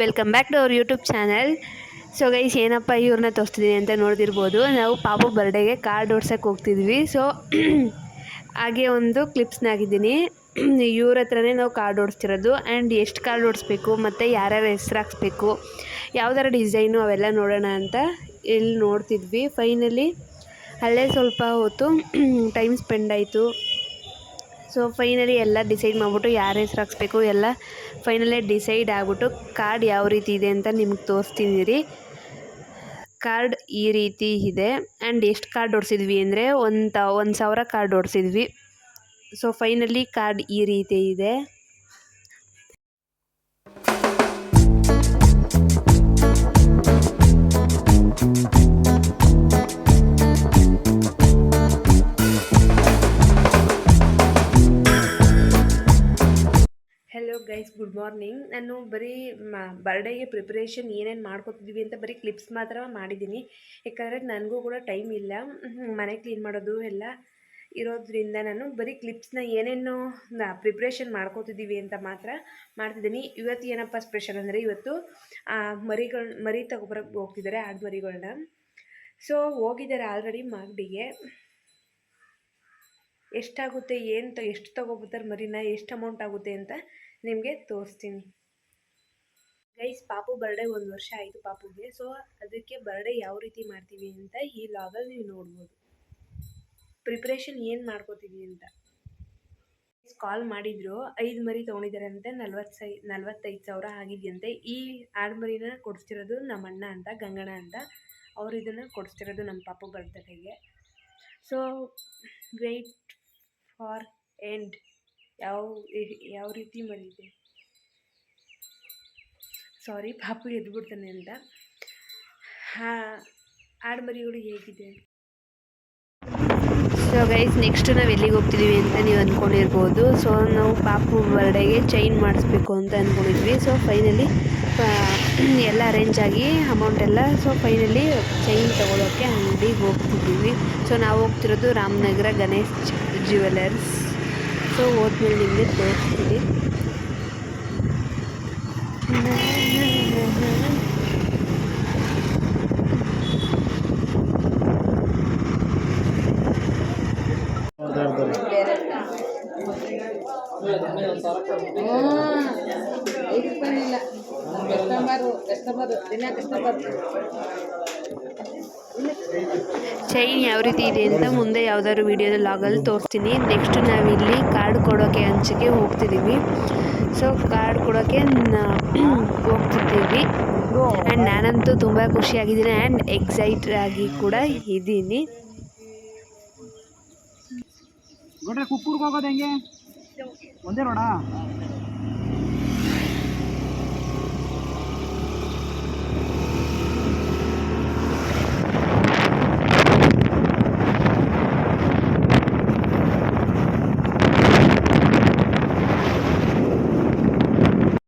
Welcome back to our YouTube channel so guys ಏನಪ್ಪ ಇವ್ರನ್ನ ತೋರಿಸ್ತಿದ್ದೀನಿ ಅಂತ ನೋಡ್ತಿರ್ಬೋದು ನಾವು ಪಾಪು ಬರ್ಡೇಗೆ ಕಾರ್ಡ್ ಓಡ್ಸೋಕ್ಕೆ ಹೋಗ್ತಿದ್ವಿ. ಸೊ ಹಾಗೆ ಒಂದು ಕ್ಲಿಪ್ಸ್ನ ಹಾಕಿದ್ದೀನಿ ಇವ್ರ ಹತ್ರನೇ ನಾವು ಕಾರ್ಡ್ ಓಡಿಸ್ತಿರೋದು. ಆ್ಯಂಡ್ ಎಷ್ಟು ಕಾರ್ಡ್ ಓಡಿಸ್ಬೇಕು, ಮತ್ತು ಯಾರ್ಯಾರ ಹೆಸ್ರು ಹಾಕ್ಸ್ಬೇಕು, ಯಾವ್ದಾರ ಡಿಸೈನು ಅವೆಲ್ಲ ನೋಡೋಣ ಅಂತ ಇಲ್ಲಿ ನೋಡ್ತಿದ್ವಿ. ಫೈನಲಿ ಅಲ್ಲೇ ಸ್ವಲ್ಪ ಹೊತ್ತು ಟೈಮ್ ಸ್ಪೆಂಡ್ ಆಯಿತು. ಸೊ ಫೈನಲಿ ಎಲ್ಲ ಡಿಸೈಡ್ ಮಾಡಿಬಿಟ್ಟು ಯಾರ ಹೆಸ್ರು ಹಾಕ್ಸ್ಬೇಕು ಎಲ್ಲ ಫೈನಲಿ ಡಿಸೈಡ್ ಆಗಿಬಿಟ್ಟು ಕಾರ್ಡ್ ಯಾವ ರೀತಿ ಇದೆ ಅಂತ ನಿಮ್ಗೆ ತೋರಿಸ್ತೀನಿ ರೀ. ಕಾರ್ಡ್ ಈ ರೀತಿ ಇದೆ. ಆ್ಯಂಡ್ ಎಷ್ಟು ಕಾರ್ಡ್ ಓಡಿಸಿದ್ವಿ ಅಂದರೆ ಒಂದು ಒಂದು ಸಾವಿರ ಕಾರ್ಡ್ ಓಡಿಸಿದ್ವಿ. ಸೊ ಫೈನಲಿ ಕಾರ್ಡ್ ಈ ರೀತಿ ಇದೆ. ಗೈಸ್ ಗುಡ್ ಮಾರ್ನಿಂಗ್ ನಾನು ಬರೀ, ಮ ಬರ್ಡೇಗೆ ಪ್ರಿಪ್ರೇಷನ್ ಏನೇನು ಮಾಡ್ಕೊತಿದ್ವಿ ಅಂತ ಬರೀ ಕ್ಲಿಪ್ಸ್ ಮಾತ್ರ ಮಾಡಿದ್ದೀನಿ. ಯಾಕಂದರೆ ನನಗೂ ಕೂಡ ಟೈಮ್ ಇಲ್ಲ. ಮನೆ ಕ್ಲೀನ್ ಮಾಡೋದು ಎಲ್ಲ ಇರೋದ್ರಿಂದ ನಾನು ಬರೀ ಕ್ಲಿಪ್ಸ್ನ ಏನೇನು ಪ್ರಿಪ್ರೇಷನ್ ಮಾಡ್ಕೋತಿದ್ದೀವಿ ಅಂತ ಮಾತ್ರ ಮಾಡ್ತಿದ್ದೀನಿ. ಇವತ್ತು ಏನಪ್ಪ ಸ್ಪೆಷಲ್ ಅಂದರೆ ಇವತ್ತು ಮರಿಗಳ, ಮರಿ ತಗೊಬರಕ್ಕೆ ಹೋಗ್ತಿದ್ದಾರೆ ಆಡು ಮರಿಗಳನ್ನ ಸೊ ಹೋಗಿದ್ದಾರೆ ಆಲ್ರೆಡಿ ಮಾಗಡಿಗೆ. ಎಷ್ಟಾಗುತ್ತೆ, ಏನು ತ, ಎಷ್ಟು ತೊಗೊಬರ್ತಾರೆ ಮರಿನ, ಎಷ್ಟು ಅಮೌಂಟ್ ಆಗುತ್ತೆ ಅಂತ ನಿಮಗೆ ತೋರಿಸ್ತೀನಿ. ಗೈಸ್ ಪಾಪು ಬರ್ಡೇ ಒಂದು ವರ್ಷ ಆಯಿತು ಪಾಪುಗೆ. ಸೊ ಅದಕ್ಕೆ ಬರ್ಡೇ ಯಾವ ರೀತಿ ಮಾಡ್ತೀವಿ ಅಂತ ಈ ಲಾಗಲ್ಲಿ ನೀವು ನೋಡ್ಬೋದು. ಪ್ರಿಪ್ರೇಷನ್ ಏನು ಮಾಡ್ಕೋತೀವಿ ಅಂತ. ಕಾಲ್ ಮಾಡಿದ್ರು. ಐದು ಮರಿ ತೊಗೊಂಡಿದ್ದಾರೆ ಅಂತೆ ನಲ್ವತ್ತು ಸೈ ನಲ್ವತ್ತೈದು ಸಾವಿರ ಆಗಿದೆಯಂತೆ. ಈ ಆಡು ಮರಿನ ಕೊಡಿಸ್ತಿರೋದು ನಮ್ಮ ಅಣ್ಣ ಅಂತ ಗಂಗಣ ಅಂತ. ಅವ್ರು ಇದನ್ನು ಕೊಡಿಸ್ತಿರೋದು ನಮ್ಮ ಪಾಪು ಬರ್ತಡೆಗೆ ಸೊ ವೆಯ್ಟ್ ಫಾರ್ ಎಂಡ್ ಯಾವ ಯಾವ ರೀತಿ ಮರಿದೆ ಸಾರಿ ಪಾಪು ಎದ್ಬಿಡ್ತಾನೆ ಅಂತ. ಹಾಂ ಆಡು ಮರಿಗಳು ಹೇಗಿದೆ? ಸೊ ಗೈಸ್ ನೆಕ್ಸ್ಟ್ ನಾವು ಎಲ್ಲಿಗೆ ಹೋಗ್ತಿದ್ದೀವಿ ಅಂತ ನೀವು ಅಂದ್ಕೊಂಡಿರ್ಬೋದು ಸೊ ನಾವು ಪಾಪು ಬರ್ಡೇಗೆ ಚೈನ್ ಮಾಡಿಸ್ಬೇಕು ಅಂತ ಅಂದ್ಕೊಂಡಿದ್ವಿ ಸೊ ಫೈನಲಿ ಎಲ್ಲ ಅರೇಂಜ್ ಆಗಿ ಅಮೌಂಟ್ ಎಲ್ಲ ಸೊ ಫೈನಲಿ ಚೈನ್ ತೊಗೊಳೋಕ್ಕೆ ಅಂಗಡಿಗೆ ಹೋಗ್ತಿದ್ದೀವಿ ಸೊ ನಾವು ಹೋಗ್ತಿರೋದು ರಾಮನಗರ ಗಣೇಶ್ ಜ್ಯುವೆಲರ್ಸ್ ಸೊ ಹೋದ್ಮೇಲೆ ನಿಮಗೆ ತೋರಿಸ್ತೀನಿ. ಇಲ್ಲ ಕಸ್ಟಮರು ಕಸ್ಟಮರು ದಿನ ಕಸ್ಟಮರ್ ಚೈನ್ ಯಾವ ರೀತಿ ಇದೆ ಅಂತ ಮುಂದೆ ಯಾವ್ದಾದ್ರು ವೀಡಿಯೋದಲ್ಲಿ ಲಾಗಲ್ಲಿ ತೋರಿಸ್ತೀನಿ. ನೆಕ್ಸ್ಟ್ ನಾವಿಲ್ಲಿ ಕಾರ್ಡ್ ಕೊಡೋಕ್ಕೆ ಹಂಚಿಕೆ ಹೋಗ್ತಿದ್ದೀವಿ ಸೊ ಕಾರ್ಡ್ ಕೊಡೋಕ್ಕೆ ಹೋಗ್ತಿದ್ದೀವಿ. ಆ್ಯಂಡ್ ನಾನಂತೂ ತುಂಬ ಖುಷಿಯಾಗಿದ್ದೀನಿ ಆ್ಯಂಡ್ ಎಕ್ಸೈಟ್ ಆಗಿ ಕೂಡ ಇದ್ದೀನಿ. ಕುಕ್ಕೂರ್ಗೆ ಹೋಗೋದು ಹೆಂಗೆ? ಒಂದೇ ರೋಡಾ